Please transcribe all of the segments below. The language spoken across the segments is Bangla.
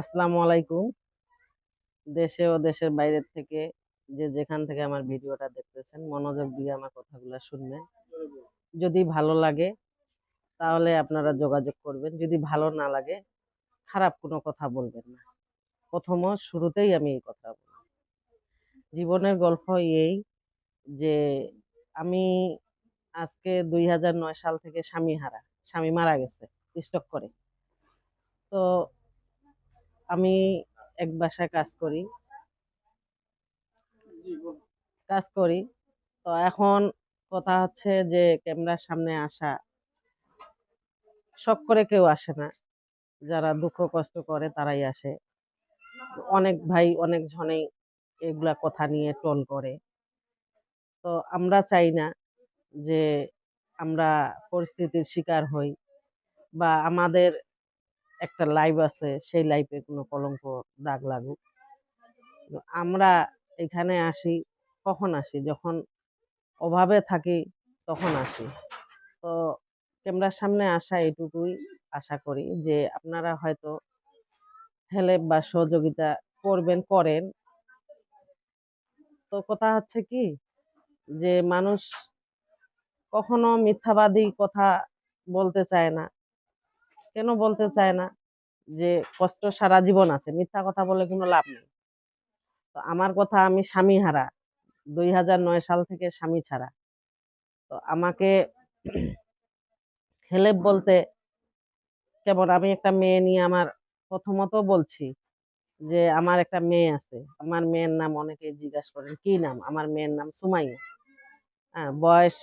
আসসালামু আলাইকুম। দেশে ও দেশের বাইরের থেকে যে যেখান থেকে আমার ভিডিওটা দেখতেছেন, মনোযোগ দিয়ে আমার কথাগুলো শুনবেন। যদি ভালো লাগে, তাহলে আপনারা যোগাযোগ করবেন। যদি ভালো না লাগে, খারাপ কোনো কথা বলবেন না। প্রথম শুরুতেই আমি এই কথা বলি জীবনের গল্প এই যে, আমি আজকে দুই হাজার নয় সাল থেকে স্বামী হারা, স্বামী মারা গেছে, স্টক করে। তো আমি এক বাসায় কাজ করি। কাজ করি। তো এখন কথা হচ্ছে যে ক্যামেরার সামনে আসা। শখ করে কেউ আসে না। যারা দুঃখ কষ্ট করে তারাই আসে। অনেক ভাই অনেক জনেই এগুলা কথা নিয়ে ট্রোল করে। তো আমরা চাই না যে আমরা পরিস্থিতির শিকার হই বা আমাদের একটা লাইভ আছে, সেই লাইভে কোনো কলঙ্ক দাগ লাগুক। আমরা এখানে আসি, কখন আসি? যখন অভাবে থাকি, তখন আসি। তো ক্যামেরার সামনে আসা এটুকুই আশা করি যে, আপনারা হয়তো হেল্প বা সহযোগিতা করবেন, করেন। তো কথা হচ্ছে কি? যে মানুষ কখনো মিথ্যাবাদী কথা বলতে চায় না। কেন বলতে চায় না যে কষ্ট সারা জীবন আছে? মিথ্যা কথা বলে কোনো লাভ নেই। তো আমার কথা আমি স্বামী হারা। দুই হাজার নয় সাল থেকে স্বামী ছাড়া। তো আমাকে হেল্প বলতে কেমন? আমি একটা মেয়ে নিয়ে আমার প্রথমত বলছি যে আমার একটা মেয়ে আছে। আমার মেয়ের নাম অনেকে জিজ্ঞাসা করেন, কি নাম? আমার মেয়ের নাম সুমাইয়া। হ্যাঁ বয়স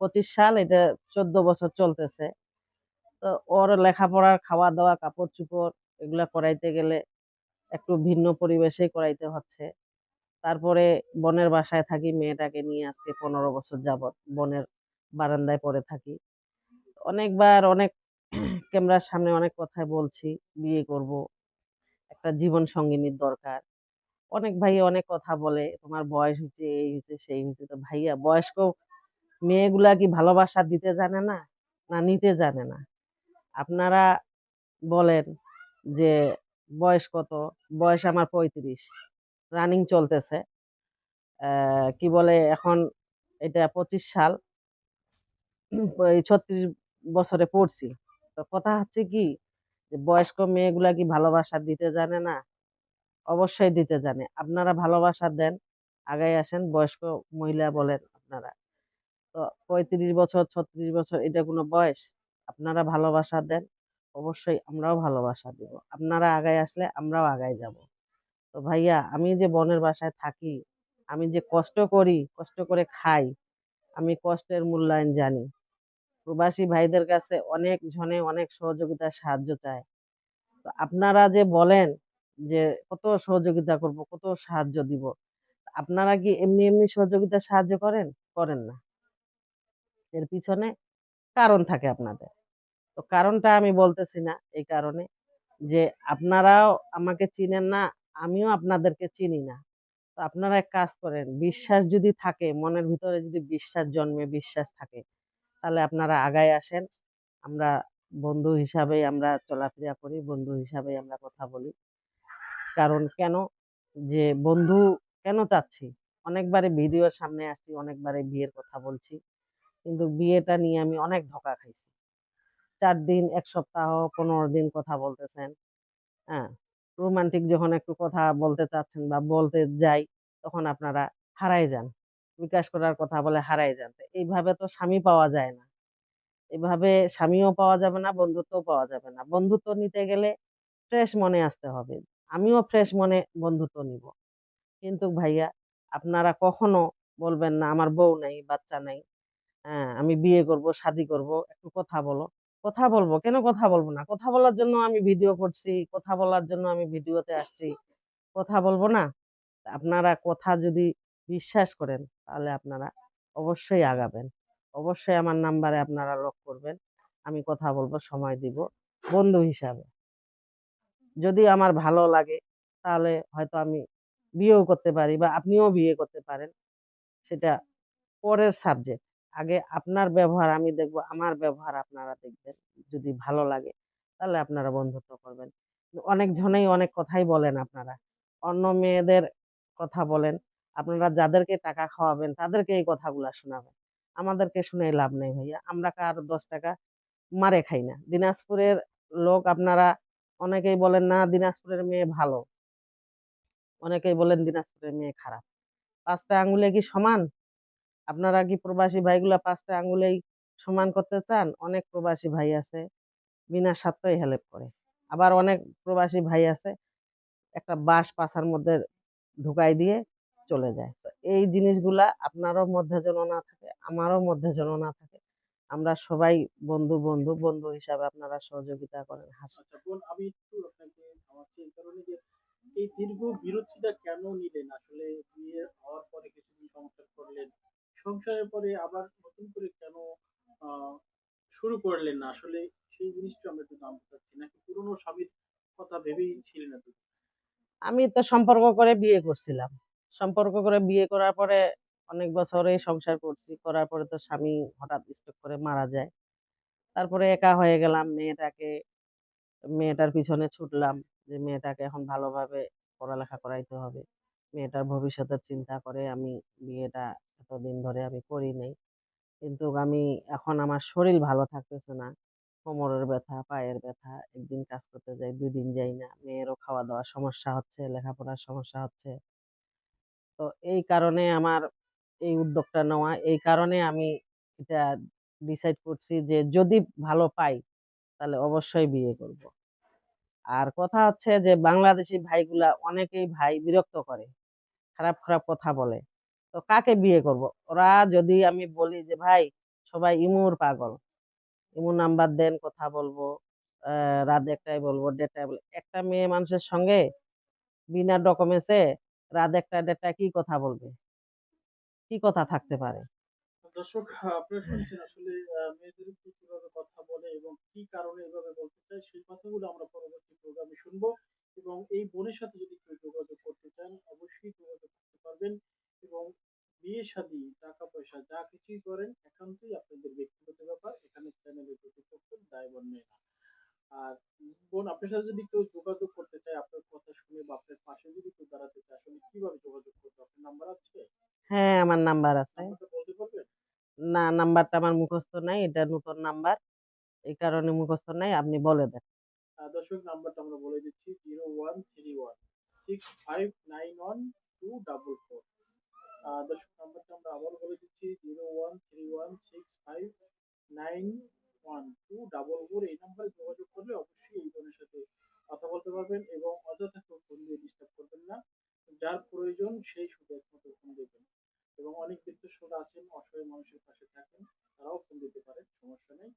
পঁচিশ সাল, এটা চোদ্দ বছর চলতেছে। তো ওর লেখাপড়ার খাওয়া দাওয়া কাপড় চোপড় এগুলা করাইতে গেলে একটু ভিন্ন পরিবেশেই করাইতে হচ্ছে। তারপরে বনের বাসায় থাকি, মেয়েটাকে নিয়ে আজকে পনেরো বছর যাবত বনের বারান্দায় পড়ে থাকি। অনেকবার অনেক ক্যামেরার সামনে অনেক কথাই বলছি, বিয়ে করব, একটা জীবন সঙ্গিনীর দরকার। অনেক ভাই অনেক কথা বলে, তোমার বয়স হচ্ছে এই হচ্ছে সেই হচ্ছে তো ভাইয়া বয়স্ক মেয়েগুলা কি ভালোবাসা দিতে জানে না না নিতে জানে না? আপনারা বলেন যে, বয়স কত? বয়স আমার পঁয়ত্রিশ। রানিং চলতেছে। কি বলে এখন এটা পঁচিশ সাল। ছত্রিশ বছরে পড়ছি। তো কথা হচ্ছে কি বয়স্ক মেয়েগুলা কি ভালোবাসা দিতে জানে না? অবশ্যই দিতে জানে। আপনারা ভালোবাসা দেন, আগাই আসেন, বয়স্ক মহিলা বলেন আপনারা। তো পঁয়ত্রিশ বছর, ছত্রিশ বছর, এটা কোনো বয়স? আপনারা ভালোবাসা দেন, অবশ্যই আমরাও ভালোবাসা দিব। আপনারা আগায় আসলে আমরাও আগায় যাব। তো ভাইয়া, আমি যে বনের বাসায় থাকি, আমি যে কষ্ট করি, কষ্ট করে খাই, আমি কষ্টের মূল্যায়ন জানি। প্রবাসী ভাইদের কাছে অনেক জনে অনেক সহযোগিতা সাহায্য চায়। তো আপনারা যে বলেন যে কত সহযোগিতা করব, কত সাহায্য দিব, আপনারা কি এমনি এমনি সহযোগিতা সাহায্য করেন? করেন না। এর পিছনে কারণ থাকে আপনাদের। তো কারণটা আমি বলতেছি না এই কারণে যে আপনারাও আমাকে চিনেন না, আমিও আপনাদেরকে চিনি না। তো আপনারা এক কাজ করেন, বিশ্বাস যদি থাকে, মনের ভিতরে যদি বিশ্বাস জন্মে বিশ্বাস থাকে, তাহলে আপনারা আগায় আসেন। আমরা বন্ধু হিসাবেই আমরা চলাফেরা করি, বন্ধু হিসাবেই আমরা কথা বলি। কারণ কেন? যে বন্ধু কেন চাচ্ছি? অনেকবারে ভিডিওর সামনে আসছি অনেকবারে বিয়ের কথা বলছি। কিন্তু বিয়েটা নিয়ে আমি অনেক ধোকা খাইছি। চার দিন, এক সপ্তাহ, পনেরো দিন কথা বলতেছেন হ্যাঁ? রোমান্টিক যখন একটু কথা বলতে চাচ্ছেন বা বলতে যাই, তখন আপনারা হারাই যান। বিকাশ করার কথা বলে হারাই যান। এইভাবে তো স্বামী পাওয়া যায় না। এভাবে স্বামীও পাওয়া যাবে না, বন্ধুত্বও পাওয়া যাবে না। বন্ধুত্ব নিতে গেলে ফ্রেশ মনে আসতে হবে। আমিও ফ্রেশ মনে বন্ধুত্ব নিব। কিন্তু ভাইয়া, আপনারা কখনো বলবেন না, আমার বউ নাই, বাচ্চা নাই। হ্যাঁ আমি বিয়ে করব, শাদি করব, একটু কথা বলো। কথা বলব? কেন কথা বলব না? কথা বলার জন্য আমি ভিডিও করছি, কথা বলার জন্য আমি ভিডিওতে আসছি। কথা বলব না? আপনারা কথা যদি বিশ্বাস করেন, তাহলে আপনারা অবশ্যই আগাবেন। অবশ্যই আমার নাম্বারে আপনারা লক করবেন। আমি কথা বলব, সময় দিব, বন্ধু হিসাবে। যদি আমার ভালো লাগে, তাহলে হয়তো আমি বিয়েও করতে পারি বা আপনিও বিয়ে করতে পারেন। সেটা পরের সাবজেক্ট। আগে আপনার ব্যবহার, আমি দেখব আমার ব্যবহার আপনারা দেখবেন যদি ভালো লাগে, তাহলে আপনারা বন্ধুত্ব করবেন। অনেক জনেই অনেক কথাই বলেন আপনারা। অন্য মেয়েদের কথা বলেন, আপনারা যাদেরকে টাকা খাওয়াবেন তাদেরকে এই কথাগুলা শোনাবেন। আমাদেরকে শুনে লাভ নেই ভাইয়া। আমরা কার দশ টাকা মারে খাই না। দিনাজপুরের লোক আপনারা অনেকেই বলেন, না, দিনাজপুরের মেয়ে ভালো। অনেকেই বলেন, দিনাজপুরের মেয়ে খারাপ। পাঁচটা আঙ্গুলে কি সমান? আপনারা কি প্রবাসী ভাইগুলা পাঁচটা আঙ্গুলেই সমান করতে চান, অনেক প্রবাসী ভাই আছে, বিনা স্বার্থই হেল্প করে। আবার অনেক প্রবাসী ভাই আছে, একটা বাঁশ পাছার মধ্যে ঢুকাই দিয়ে চলে যায়। তো এই জিনিসগুলা আপনারও মধ্যে যেন না থাকে, আমারও মধ্যে যেন না থাকে, আমরা সবাই বন্ধু বন্ধু বন্ধু হিসাবে আপনারা সহযোগিতা করেন, হাস আচ্ছা দীর্ঘ কেন নিলেন? আসলে বিয়ে হওয়ার পরে কিছুদিন সংসার করলেন সংসারের পরে আবার নতুন করে কেন শুরু করলেন না? আসলে সেই জিনিসটা আমরা একটু জানতে চাচ্ছি। নাকি পুরনো স্বামীর কথা ভেবেই ছিলেন এত আমি তো সম্পর্ক করে বিয়ে করছিলাম। সম্পর্ক করে বিয়ে করার পরে অনেক বছরই সংসার করছি। করার পরে তো স্বামী হঠাৎ স্ট্রোক করে মারা যায়। তারপরে একা হয়ে গেলাম, মেয়েটাকে, মেয়েটার পিছনে ছুটলাম যে মেয়েটাকে এখন ভালোভাবে পড়ালেখা করাইতে হবে। মেয়েটার ভবিষ্যতের চিন্তা করে আমি বিয়েটা এতদিন ধরে আমি করি নাই। কিন্তু আমি এখন আমার শরীর ভালো থাকতেছে না, কোমরের ব্যথা, পায়ের ব্যথা, একদিন কাজ করতে যাই দুই দিন যাই না, মেয়েরও খাওয়া দাওয়ার সমস্যা হচ্ছে, লেখাপড়ার সমস্যা হচ্ছে। তো এই কারণে আমার এই উদ্যোগটা নেওয়া, এই কারণে আমি এটা ডিসাইড করছি যে যদি ভালো পাই, তাহলে অবশ্যই বিয়ে করব। আর কথা হচ্ছে যে বাংলাদেশি ভাইগুলা অনেকেই ভাই বিরক্ত করে। খারাপ খারাপ কথা বলে। তো কাকে বিয়ে করব? ওরা যদি আমি বলি যে, ভাই, সবাই ইমুর পাগল। ইমুর নাম্বার দেন, কথা বলব রাত একটাই বলব বলব। একটা মেয়ে মানুষের সঙ্গে বিনা ডকুমেন্টসে রাত একটা, দেড়টায় কি কথা বলবে? কি কথা থাকতে পারে? দর্শক আপনারা শুনছেন। আসলে মেয়েদের কীভাবে কথা বলে এবং কি কারণে এভাবে বলতে চায়, সেই কথাগুলো আমরা পরবর্তী প্রোগ্রামে শুনব। এবং এই বোনের সাথে যদি কেউ যোগাযোগ করতে চান অবশ্যই যোগাযোগ করতে পারবেন এবং বিয়ে শাদী টাকা পয়সা যা কিছুই করেন একান্তই আপনাদের ব্যক্তিগত ব্যাপার। এখানে চ্যানেলের কর্তৃপক্ষ দায়ভার নেয়। না আর বোন আপনার সাথে যদি কেউ যোগাযোগ করতে চায় আপনার কথা শুনে বা আপনার পাশে যদি কেউ দাঁড়াতে চায় আসলে কীভাবে যোগাযোগ করবে আপনার নাম্বার আছে? হ্যাঁ আমার নাম্বার আছে। বলতে পারবেন? না নাম্বারটা আমার মুখস্থ নাই এটা নতুন নাম্বার। এই কারণে মুখস্থ নাই আপনি বলে দেন। দর্শক, নাম্বারটা আমরা বলে দিচ্ছি, zero one three one six five nine one two double four. দর্শক, নাম্বারটা আমরা আবার বলে দিচ্ছি, zero one three one six five nine one two double four. এই নাম্বারে যোগাযোগ করলে অবশ্যই এই বোনের সাথে কথা বলতে পারবেন এবং অযথা কেউ ফোন দিয়ে ডিস্টার্ব করবেন না। যার প্রয়োজন সেই শুধু একমাত্র ফোন দেবেন এবং অনেক বিত্তশোধ আছেন, অসহায় মানুষের পাশে থাকেন, তারাও ফোন দিতে পারেন, সমস্যা নেই।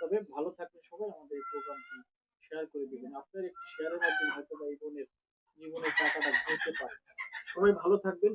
তবে ভালো থাকলে সবাই আমাদের এই প্রোগ্রামটি শেয়ার করে দিবেন আপনার একটি শেয়ারের মাধ্যমে হয়তো বা এই বোনের জীবনের টাকাটা ঘুরতে পারে সবাই ভালো থাকবেন